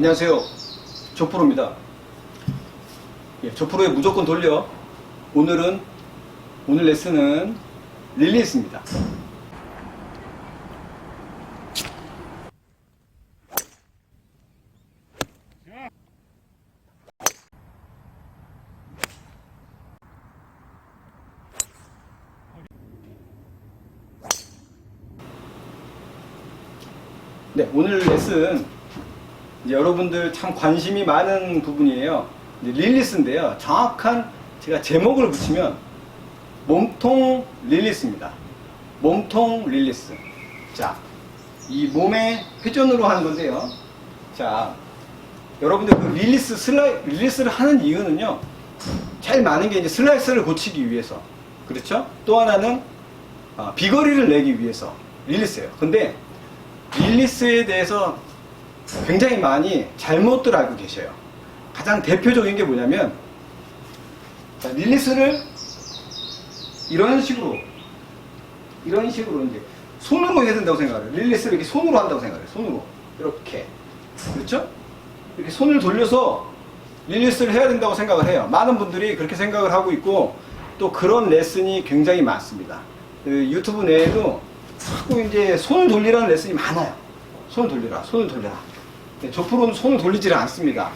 안녕하세요. 조프로입니다. 예, 조프로에 무조건 돌려. 오늘은, 오늘 레슨은 릴리스입니다. 네, 오늘 레슨 이제 여러분들 참 관심이 많은 부분이에요. 릴리스인데요. 정확한 제가 제목을 붙이면 몸통 릴리스입니다. 몸통 릴리스. 자, 이 몸의 회전으로 하는 건데요. 자, 여러분들 그 릴리스 슬라이 릴리스를 하는 이유는요. 제일 많은 게 이제 슬라이스를 고치기 위해서. 그렇죠? 또 하나는 아, 비거리를 내기 위해서 릴리스예요. 근데 릴리스에 대해서 굉장히 많이 잘못들 알고 계셔요. 가장 대표적인 게 뭐냐면 자, 릴리스를 이런 식으로 이런 식으로 이제 손으로 해야 된다고 생각해요. 릴리스를 이렇게 손으로 한다고 생각해요. 손으로 이렇게 그렇죠? 이렇게 손을 돌려서 릴리스를 해야 된다고 생각을 해요. 많은 분들이 그렇게 생각을 하고 있고 또 그런 레슨이 굉장히 많습니다. 그 유튜브 내에도 자꾸 이제 손을 돌리라는 레슨이 많아요. 손을 돌리라, 손을 돌려라. 네, 조프로는 손을 돌리지를 않습니다.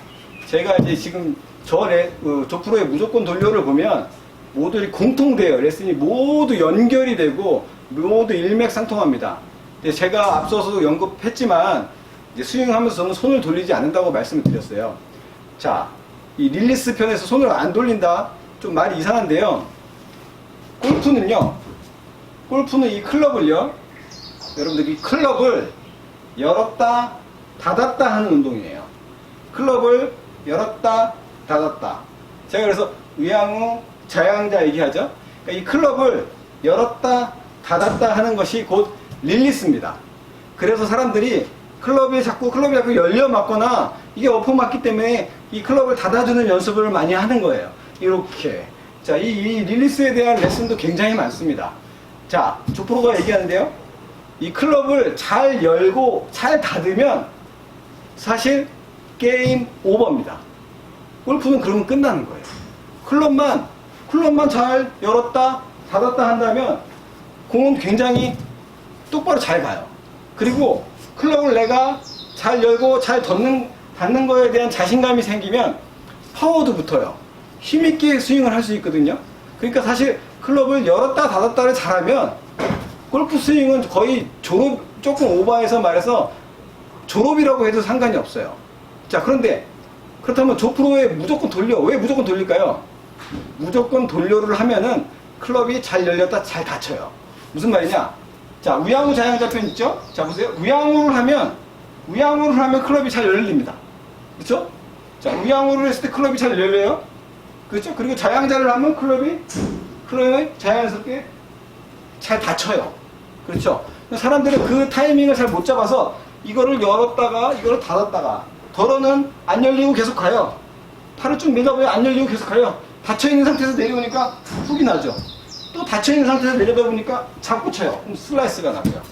제가 이제 지금 저 레, 그 조프로의 무조건 돌려를 보면 모두 공통돼요. 레슨이 모두 연결이 되고 모두 일맥상통합니다. 제가 앞서서 언급했지만 이제 스윙하면서 저는 손을 돌리지 않는다고 말씀을 드렸어요. 자, 이 릴리스 편에서 손을 안 돌린다? 좀 말이 이상한데요. 골프는요, 골프는 이 클럽을요, 여러분들 이 클럽을 열었다, 닫았다 하는 운동이에요. 클럽을 열었다, 닫았다. 제가 그래서 의양우 자양자 얘기하죠. 그러니까 이 클럽을 열었다, 닫았다 하는 것이 곧 릴리스입니다. 그래서 사람들이 클럽이 자꾸 클럽이 자꾸 열려 맞거나 이게 엎어 맞기 때문에 이 클럽을 닫아주는 연습을 많이 하는 거예요. 이렇게. 자, 이, 이 릴리스에 대한 레슨도 굉장히 많습니다. 자, 조프로가 얘기하는데요. 이 클럽을 잘 열고 잘 닫으면 사실 게임 오버입니다. 골프는 그러면 끝나는 거예요. 클럽만, 클럽만 잘 열었다, 닫았다 한다면 공은 굉장히 똑바로 잘 가요. 그리고 클럽을 내가 잘 열고 잘 닫는, 닫는 거에 대한 자신감이 생기면 파워도 붙어요. 힘있게 스윙을 할 수 있거든요. 그러니까 사실 클럽을 열었다 닫았다를 잘하면 골프 스윙은 거의 졸업, 조금 오버해서 말해서 졸업이라고 해도 상관이 없어요. 자, 그런데 그렇다면 조프로에 무조건 돌려. 왜 무조건 돌릴까요? 무조건 돌려를 하면은 클럽이 잘 열렸다 잘 닫혀요. 무슨 말이냐? 자, 우양우 자양자 편 있죠? 자, 보세요. 우양우를 하면, 우양우를 하면 클럽이 잘 열립니다. 그렇죠? 자, 우양우를 했을 때 클럽이 잘 열려요. 그렇죠? 그리고 자양자를 하면 클럽이, 클럽이 자연스럽게 잘 닫혀요. 그렇죠? 사람들은 그 타이밍을 잘 못 잡아서 이거를 열었다가 이거를 닫았다가 덜어는 안 열리고 계속 가요. 팔을 쭉 내려보면 안 열리고 계속 가요. 닫혀있는 상태에서 내려오니까 훅이 나죠. 또 닫혀있는 상태에서 내려다 보니까 잡고 쳐요. 그럼 슬라이스가 나고요.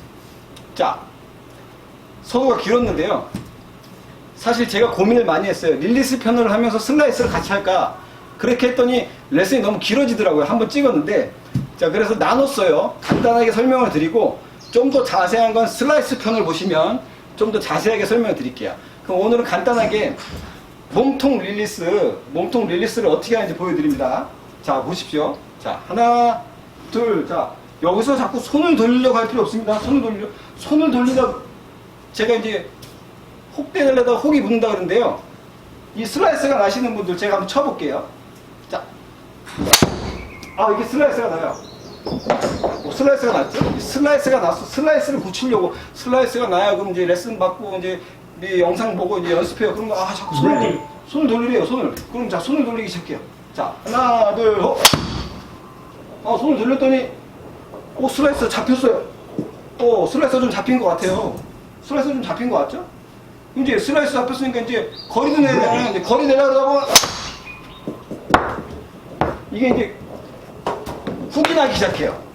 자, 서두가 길었는데요. 사실 제가 고민을 많이 했어요. 릴리스 편을 하면서 슬라이스를 같이 할까? 그렇게 했더니 레슨이 너무 길어지더라고요. 한번 찍었는데. 자, 그래서 나눴어요. 간단하게 설명을 드리고 좀 더 자세한 건 슬라이스 편을 보시면 좀 더 자세하게 설명을 드릴게요. 그럼 오늘은 간단하게 몸통 릴리스, 몸통 릴리스를 어떻게 하는지 보여드립니다. 자, 보십시오. 자, 하나, 둘, 자, 여기서 자꾸 손을 돌리려고 할 필요 없습니다. 손을 돌려, 손을 돌리다, 제가 이제 혹 대려다가 혹이 묻는다 그러는데요. 이 슬라이스가 나시는 분들 제가 한번 쳐볼게요. 자, 아, 이게 슬라이스가 나요. 어, 슬라이스가 났죠? 이 슬라이스가 났어. 슬라이스를 붙이려고 슬라이스가 나야 그럼 이제 레슨 받고 이제 이 영상 보고 이제 연습해요. 그럼 아 자꾸 손을 돌 손을 돌리래요. 손을. 그럼 자 손을 돌리기 시작해요. 자 하나 둘 호. 아 손을 돌렸더니 오 슬라이스 잡혔어요. 오 슬라이스 좀 잡힌 것 같아요. 슬라이스 좀 잡힌 것 같죠? 이제 슬라이스 잡혔으니까 이제 거리도 내려면 이제 거리 내려다가 이게 이제 훅이 나기 시작해요.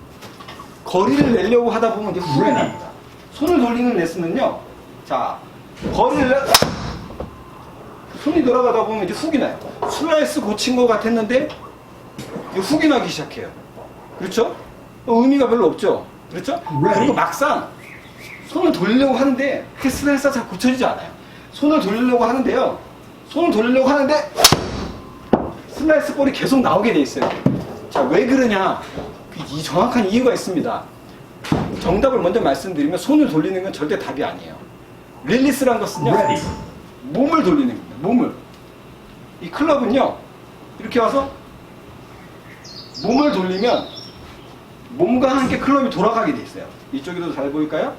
거리를 내려고 하다 보면 이제 훅이 납니다. 손을 돌리는 레슨은요. 자, 거리를 내... 손이 돌아가다 보면 이제 훅이 나요. 슬라이스 고친 것 같았는데 훅이 나기 시작해요. 그렇죠? 어, 의미가 별로 없죠. 그렇죠? 그리고 막상 손을 돌리려고 하는데 그 슬라이스가 잘 고쳐지지 않아요. 손을 돌리려고 하는데요. 손을 돌리려고 하는데 슬라이스 볼이 계속 나오게 돼 있어요. 자, 왜 그러냐? 그이 정확한 이유가 있습니다. 정답을 먼저 말씀드리면 손을 돌리는 건 절대 답이 아니에요. 릴리스란 것은요. Ready. 몸을 돌리는 겁니다. 몸을. 이 클럽은요. 이렇게 와서 몸을 돌리면 몸과 함께 클럽이 돌아가게 돼 있어요. 이쪽에도 잘 보일까요?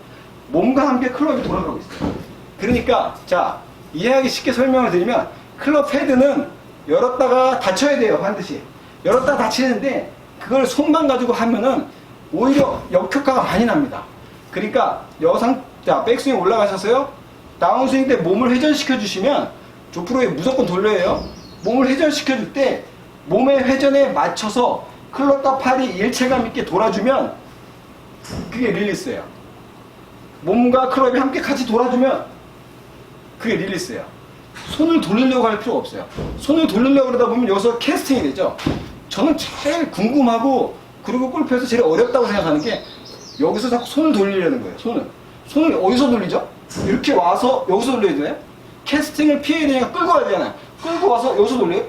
몸과 함께 클럽이 돌아가고 있어요. 그러니까 자 이해하기 쉽게 설명을 드리면 클럽 헤드는 열었다가 닫혀야 돼요 반드시 열었다 닫히는데 그걸 손만 가지고 하면은 오히려 역효과가 많이 납니다. 그러니까 여상 자 백스윙 올라가셔서요 다운스윙 때 몸을 회전시켜 주시면 조프로에 무조건 돌려야 해요. 몸을 회전시켜 줄 때 몸의 회전에 맞춰서 클럽과 팔이 일체감 있게 돌아주면 그게 릴리스예요. 몸과 클럽이 함께 같이 돌아주면 그게 릴리스예요. 손을 돌리려고 할 필요 없어요. 손을 돌리려고 그러다 보면 여기서 캐스팅이 되죠. 저는 제일 궁금하고 그리고 골프에서 제일 어렵다고 생각하는 게 여기서 자꾸 손을 돌리려는 거예요. 손을. 손을 어디서 돌리죠? 이렇게 와서 여기서 돌려야 되나요? 캐스팅을 피해야 되니까 끌고 와야 되잖아요. 끌고 와서 여기서 돌려요?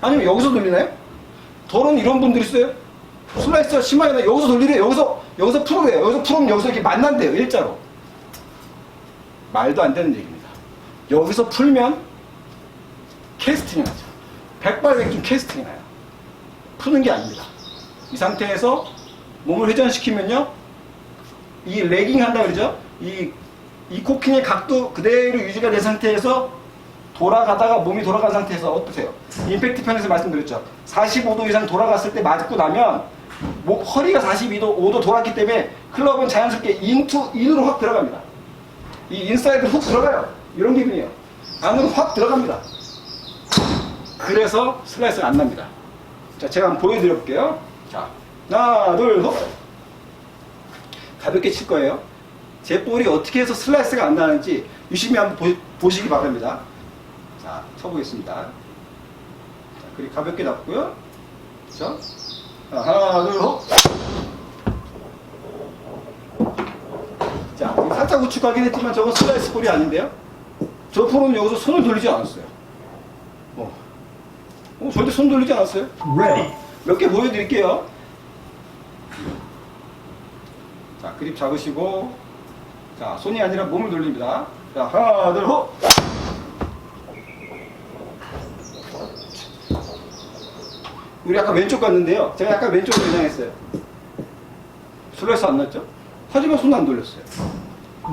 아니면 여기서 돌리나요? 더러운 이런 분들 있어요. 슬라이스가 심하게 나 여기서 돌리래요. 여기서 여기서 풀어래요. 여기서 풀으면 여기서 이렇게 만난대요. 일자로. 말도 안 되는 얘기입니다. 여기서 풀면 캐스팅이 나죠. 백발백중 캐스팅이 나요. 푸는 게 아닙니다. 이 상태에서 몸을 회전시키면요. 이 레깅 한다 그러죠? 이, 이 코킹의 각도 그대로 유지가 된 상태에서 돌아가다가 몸이 돌아간 상태에서 어떠세요? 임팩트 편에서 말씀드렸죠. 45도 이상 돌아갔을 때 맞고 나면 목 허리가 42도 5도 돌았기 때문에 클럽은 자연스럽게 인투 인으로 확 들어갑니다. 이 인사이드 훅 들어가요. 이런 기분이에요. 안으로 확 들어갑니다. 그래서 슬라이스가 안 납니다. 자, 제가 한번 보여드려 볼게요. 자, 하나, 둘, 셋. 가볍게 칠 거예요. 제 볼이 어떻게 해서 슬라이스가 안 나는지 유심히 한번 보, 시기 바랍니다. 자, 쳐보겠습니다. 자, 그리고 가볍게 잡고요. 그렇죠? 자, 하나, 둘, 셋. 자, 살짝 우측하긴 했지만 저건 슬라이스 볼이 아닌데요? 저 프로는 여기서 손을 돌리지 않았어요. 어, 어 절대 손 돌리지 않았어요. Ready. 몇 개 보여드릴게요. 자, 그립 잡으시고, 자, 손이 아니라 몸을 돌립니다. 자, 하나, 둘, 호! 우리 아까 왼쪽 갔는데요. 제가 약간 왼쪽으로 겨냥했어요. 슬라이스 안 났죠? 하지만 손 안 돌렸어요.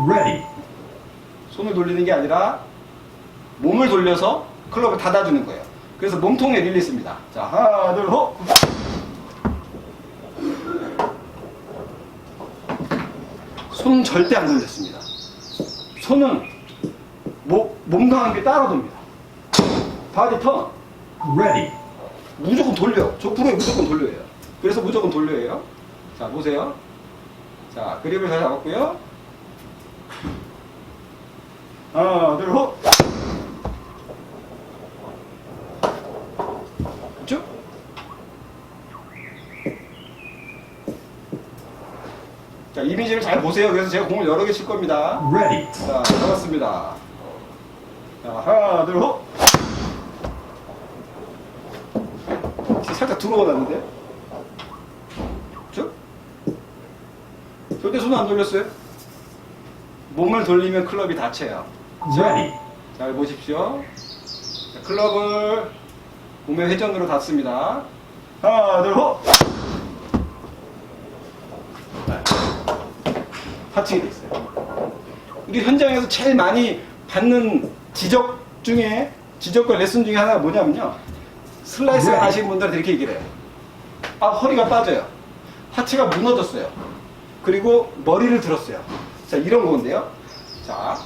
Ready. 손을 돌리는 게 아니라 몸을 돌려서 클럽을 닫아주는 거예요. 그래서 몸통에 릴리스입니다. 자, 하나, 둘, 호! 손은 절대 안 돌렸습니다. 손은 모, 몸과 함께 따라 돕니다. 바디 턴. Ready. 무조건 돌려. 저 프로에 무조건 돌려요. 그래서 무조건 돌려요. 자, 보세요. 자, 그립을 잘 잡았고요. 하나, 둘, 호! 쭉. 자, 이미지를 잘 보세요. 그래서 제가 공을 여러 개 칠 겁니다. Ready. 자, 잡았습니다. 자, 하나, 둘, 호! 살짝 들어오놨는데? 쭉? 절대 손 안 돌렸어요? 몸을 돌리면 클럽이 다쳐요. Ready. 잘 보십시오. 자, 클럽을 몸의 회전으로 닫습니다. 하나, 둘, 호! 다치게 돼 있어요. 우리 현장에서 제일 많이 받는 지적 중에, 지적과 레슨 중에 하나가 뭐냐면요. 슬라이스가 네. 나시는 분들한테 이렇게 얘기를 해요. 아, 허리가 빠져요. 하체가 무너졌어요. 그리고 머리를 들었어요. 자, 이런 건데요. 자,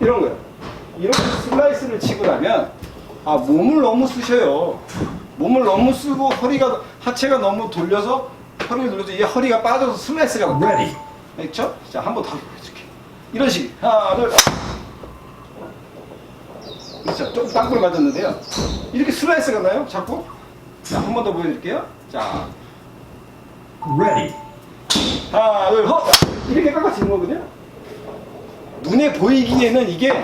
이런 거요. 이렇게 슬라이스를 치고 나면 아 몸을 너무 쓰셔요. 몸을 너무 쓰고 허리가 하체가 너무 돌려서 허리를 돌려서 이 허리가 빠져서 슬라이스가 나요. Ready. 그렇죠? 자, 한 번더 보여줄게. 이런 식. 하나, 둘. 그렇죠. 조금 땅굴 맞았는데요. 이렇게 슬라이스가 나요, 자꾸. 자, 한 번 더 보여드릴게요. 자, ready, 하나, 둘, 헛! 이렇게 깎아지는 거거든요. 눈에 보이기에는 이게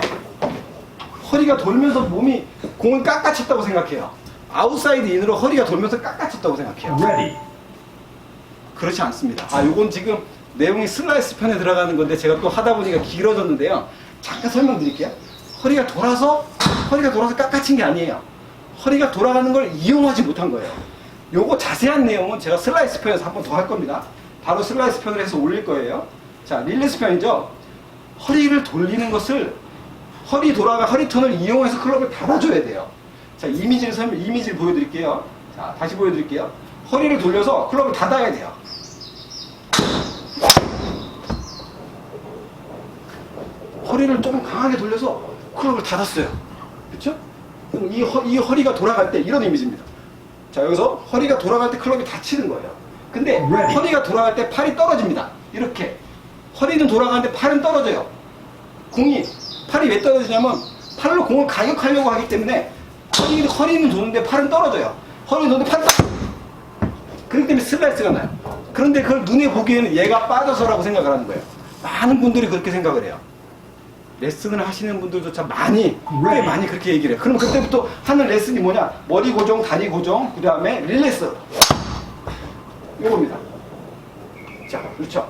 허리가 돌면서 몸이 공을 깎아쳤다고 생각해요. 아웃사이드 인으로 허리가 돌면서 깎아쳤다고 생각해요. ready, 그렇지 않습니다. 아, 요건 지금 내용이 슬라이스 편에 들어가는 건데 제가 또 하다 보니까 길어졌는데요. 잠깐 설명드릴게요. 허리가 돌아서 허리가 돌아서 깎아친 게 아니에요. 허리가 돌아가는 걸 이용하지 못한 거예요. 요거 자세한 내용은 제가 슬라이스 편에서 한 번 더 할 겁니다. 바로 슬라이스 편을 해서 올릴 거예요. 자, 릴리스 편이죠. 허리를 돌리는 것을 허리 돌아가 허리 턴을 이용해서 클럽을 닫아줘야 돼요. 자, 이미지를 설명, 이미지를 보여드릴게요. 자, 다시 보여드릴게요. 허리를 돌려서 클럽을 닫아야 돼요. 허리를 조금 강하게 돌려서 클럽을 닫았어요. 그렇죠? 그럼 이, 허, 이 허리가 돌아갈 때 이런 이미지입니다. 자 여기서 허리가 돌아갈 때 클럽이 닫히는 거예요. 근데. 허리가 돌아갈 때 팔이 떨어집니다. 이렇게 허리는 돌아가는데 팔은 떨어져요. 공이 팔이 왜 떨어지냐면 팔로 공을 가격하려고 하기 때문에 허리, 허리는 도는데 팔은 떨어져요. 허리는 도는데 팔은 떨- 그렇기 때문에 슬라이스가 나요. 그런데 그걸 눈에 보기에는 얘가 빠져서라고 생각을 하는 거예요. 많은 분들이 그렇게 생각을 해요. 레슨을 하시는 분들조차 많이, 꽤 Right. 많이 그렇게 얘기를 해요. 그럼 그때부터 하는 레슨이 뭐냐? 머리 고정, 다리 고정, 그 다음에 릴레스. 요겁니다. 자, 그렇죠.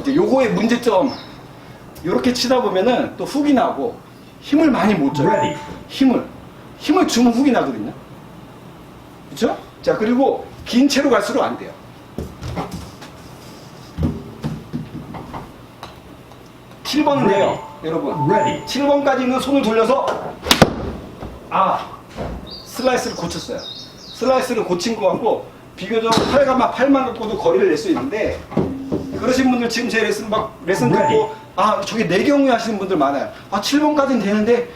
이제 요거의 문제점. 요렇게 치다 보면은 또 훅이 나고 힘을 많이 못 줘요. Ready. 힘을. 힘을 주면 훅이 나거든요. 그렇죠? 자, 그리고 긴 채로 갈수록 안 돼요. 칠 번은데요 여러분. ready, 7번까지는 손을 돌려서 아 슬라이스를 고쳤어요. 슬라이스를 고친 것 같고 비교적 팔만 팔만 갖고도 거리를 낼 수 있는데 그러신 분들 지금 제 레슨 막 레슨 듣고 아 저게 내 경우에 하시는 분들 많아요. 아 7번까지는 되는데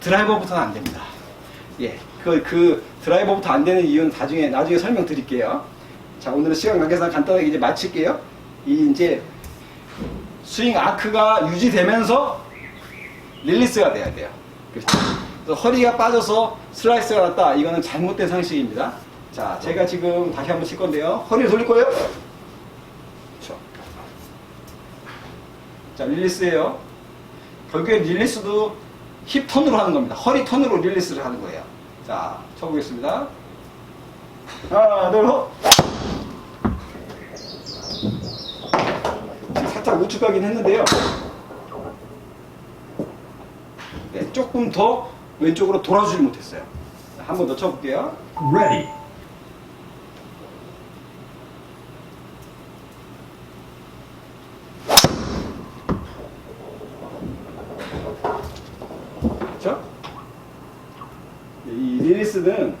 드라이버부터는 안 됩니다. 예, 그, 그 드라이버부터 안 되는 이유는 나중에 나중에 설명드릴게요. 자 오늘은 시간 관계상 간단하게 이제 마칠게요. 이 이제 스윙 아크가 유지되면서 릴리스가 돼야 돼요. 그렇죠? 그래서 허리가 빠져서 슬라이스가 났다. 이거는 잘못된 상식입니다. 자, 제가 지금 다시 한번 칠 건데요. 허리를 돌릴 거예요. 그렇죠. 자, 릴리스예요. 결국에 릴리스도 힙 턴으로 하는 겁니다. 허리 턴으로 릴리스를 하는 거예요. 자, 쳐보겠습니다. 하나, 둘, 호. 우측 가긴 했는데요. 네, 조금 더 왼쪽으로 돌아주지 못했어요. 한 번 더 쳐볼게요. ready, 그렇죠? 이 릴리스는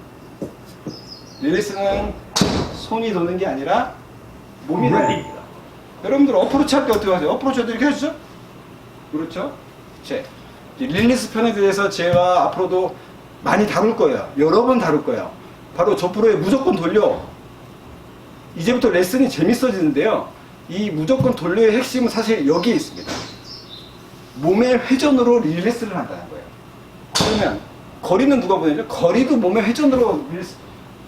릴리스는 손이 도는 게 아니라 몸이 도는. 겁니다. 여러분들 어프로치 할 때 어떻게 하세요? 어프로치 할때 이렇게 하시죠? 그렇죠? 제이 릴리스 편에 대해서 제가 앞으로도 많이 다룰 거예요. 여러 번 다룰 거예요. 바로 저 프로에 무조건 돌려. 이제부터 레슨이 재밌어지는데요. 이 무조건 돌려의 핵심은 사실 여기에 있습니다. 몸의 회전으로 릴리스를 한다는 거예요. 그러면 거리는 누가 보내죠? 거리도 몸의 회전으로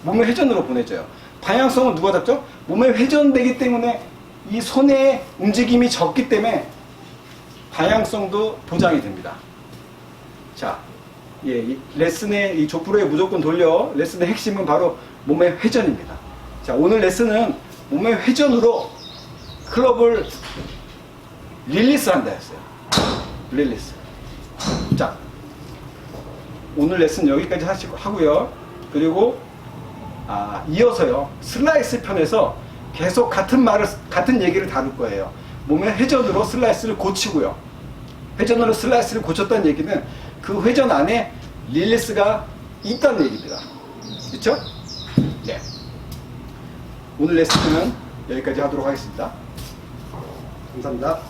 몸의 회전으로 보내줘요. 방향성은 누가 잡죠? 몸의 회전되기 때문에 이 손의 움직임이 적기 때문에 방향성도 보장이 됩니다. 자, 예, 이 레슨의 이 조프로에 무조건 돌려 레슨의 핵심은 바로 몸의 회전입니다. 자, 오늘 레슨은 몸의 회전으로 클럽을 릴리스 한다 했어요. 릴리스. 자, 오늘 레슨 여기까지 하시고 하고요. 그리고 아, 이어서요. 슬라이스 편에서 계속 같은 말을 같은 얘기를 다룰 거예요. 몸의 회전으로 슬라이스를 고치고요. 회전으로 슬라이스를 고쳤다는 얘기는 그 회전 안에 릴리스가 있다는 얘기입니다. 그렇죠? 네. 오늘 레슨은 여기까지 하도록 하겠습니다. 감사합니다.